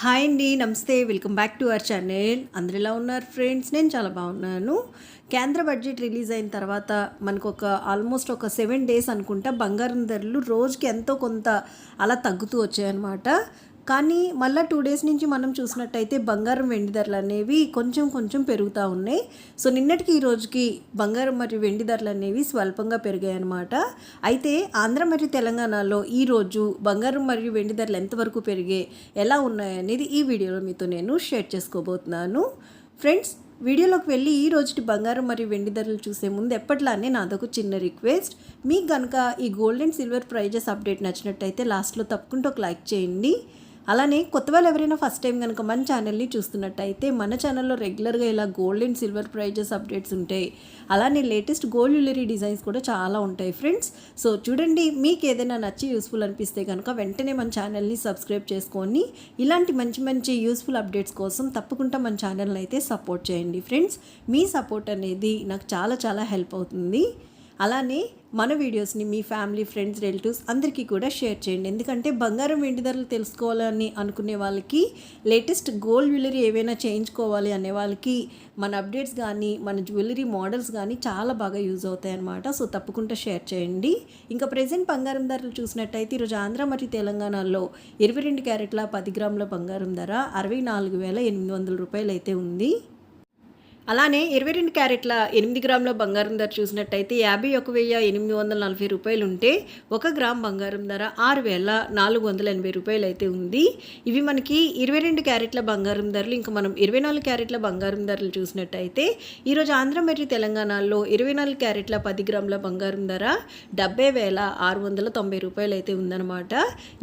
Hi అండి నమస్తే. Welcome back to our channel. అందరు ఎలా ఉన్నారు ఫ్రెండ్స్? నేను చాలా బాగున్నాను. కేంద్ర బడ్జెట్ రిలీజ్ అయిన తర్వాత మనకు ఒక ఆల్మోస్ట్ ఒక సెవెన్ డేస్ అనుకుంటా బంగారం ధరలు రోజుకి ఎంతో కొంత అలా తగ్గుతూ వచ్చాయన్నమాట. కానీ మళ్ళీ టూ డేస్ నుంచి మనం చూసినట్టయితే బంగారం వెండి ధరలు అనేవి కొంచెం కొంచెం పెరుగుతూ ఉన్నాయి. సో నిన్నటికి ఈ రోజుకి బంగారం మరియు వెండి ధరలు అనేవి స్వల్పంగా పెరిగాయి అనమాట అయితే ఆంధ్ర మరియు తెలంగాణలో ఈ రోజు బంగారం మరియు వెండి ధరలు ఎంతవరకు పెరిగే ఎలా ఉన్నాయనేది ఈ వీడియోలో మీతో నేను షేర్ చేసుకోబోతున్నాను. ఫ్రెండ్స్ వీడియోలోకి వెళ్ళి ఈ రోజుటి బంగారం మరియు వెండి ధరలు చూసే ముందు ఎప్పట్లానే నాదొక చిన్న రిక్వెస్ట్. మీకు కనుక ఈ gold and silver prizes update నచ్చినట్టయితే లాస్ట్లో తప్పకుండా ఒక లైక్ చేయండి. అలానే కొత్త వాళ్ళు ఎవరైనా ఫస్ట్ టైం కనుక మన ఛానల్ని చూస్తున్నట్టయితే మన ఛానల్లో రెగ్యులర్గా ఇలా gold and silver prizes updates ఉంటాయి. అలానే లేటెస్ట్ గోల్డ్ జ్యువెలరీ డిజైన్స్ కూడా చాలా ఉంటాయి ఫ్రెండ్స్ సో చూడండి మీకు ఏదైనా నచ్చి యూస్ఫుల్ అనిపిస్తే కనుక వెంటనే మన ఛానల్ని సబ్స్క్రైబ్ చేసుకొని ఇలాంటి మంచి మంచి యూస్ఫుల్ అప్డేట్స్ కోసం తప్పకుండా మన ఛానల్ని అయితే సపోర్ట్ చేయండి ఫ్రెండ్స్ మీ సపోర్ట్ అనేది నాకు చాలా చాలా హెల్ప్ అవుతుంది. అలానే మన వీడియోస్ని మీ ఫ్యామిలీ ఫ్రెండ్స్ రిలేటివ్స్ అందరికీ కూడా షేర్ చేయండి. ఎందుకంటే బంగారం వెండి ధరలు తెలుసుకోవాలని అనుకునే వాళ్ళకి లేటెస్ట్ గోల్డ్ జ్యువెలరీ ఏవైనా చేయించుకోవాలి అనే వాళ్ళకి మన అప్డేట్స్ కానీ మన జ్యువెలరీ మోడల్స్ కానీ చాలా బాగా యూజ్ అవుతాయి అన్నమాట సో తప్పకుండా షేర్ చేయండి. ఇంకా ప్రజెంట్ బంగారం ధరలు చూసినట్టయితే ఈరోజు ఆంధ్ర మరియు తెలంగాణలో ఇరవై రెండు క్యారెట్ల పది గ్రాముల బంగారం ధర అరవై నాలుగు వేల ఎనిమిది వందల రూపాయలు అయితే ఉంది. అలానే ఇరవై రెండు క్యారెట్ల ఎనిమిది గ్రాముల బంగారం ధర చూసినట్టయితే యాభై ఒక వెయ్యి ఎనిమిది వందల నలభై రూపాయలు ఉంటే ఒక గ్రామ్ బంగారం ధర ఆరు వేల నాలుగు వందల ఎనభై రూపాయలు అయితే ఉంది. ఇవి మనకి ఇరవై రెండు క్యారెట్ల బంగారం ధరలు ఇంకా మనం ఇరవై నాలుగు క్యారెట్ల బంగారం ధరలు చూసినట్టయితే ఈరోజు ఆంధ్ర మరియు తెలంగాణలో ఇరవై నాలుగు క్యారెట్ల పది గ్రాముల బంగారం ధర డెబ్బై వేల ఆరు వందల తొంభై రూపాయలు అయితే ఉందన్నమాట.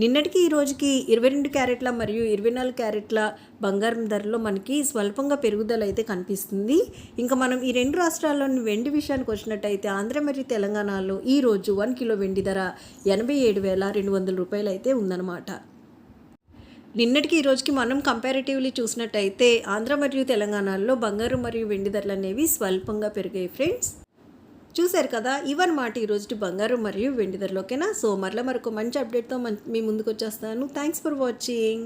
నిన్నటికి ఈ రోజుకి ఇరవై రెండు క్యారెట్ల మరియు ఇరవై నాలుగు క్యారెట్ల బంగారం ధరలో మనకి స్వల్పంగా పెరుగుదల అయితే కనిపిస్తుంది. ఇంకా మనం ఈ రెండు రాష్ట్రాల్లోని వెండి విషయానికి వచ్చినట్టయితే ఆంధ్ర మరియు తెలంగాణలో ఈరోజు వన్ కిలో వెండి ధర ఎనభై ఏడు వేల రెండు వందల రూపాయలు అయితే ఉందన్నమాట. నిన్నటికి ఈ రోజుకి మనం కంపారిటివ్లీ చూసినట్టయితే ఆంధ్ర మరియు తెలంగాణలో బంగారు మరియు వెండి ధరలు అనేవి స్వల్పంగా పెరిగాయి ఫ్రెండ్స్. చూశారు కదా ఇవన్నమాట మాట ఈరోజు బంగారు మరియు వెండి ధరలు ఓకేనా? సో మరలా మరొక మంచి అప్డేట్తో మీ ముందుకు వచ్చేస్తాను. Thanks for watching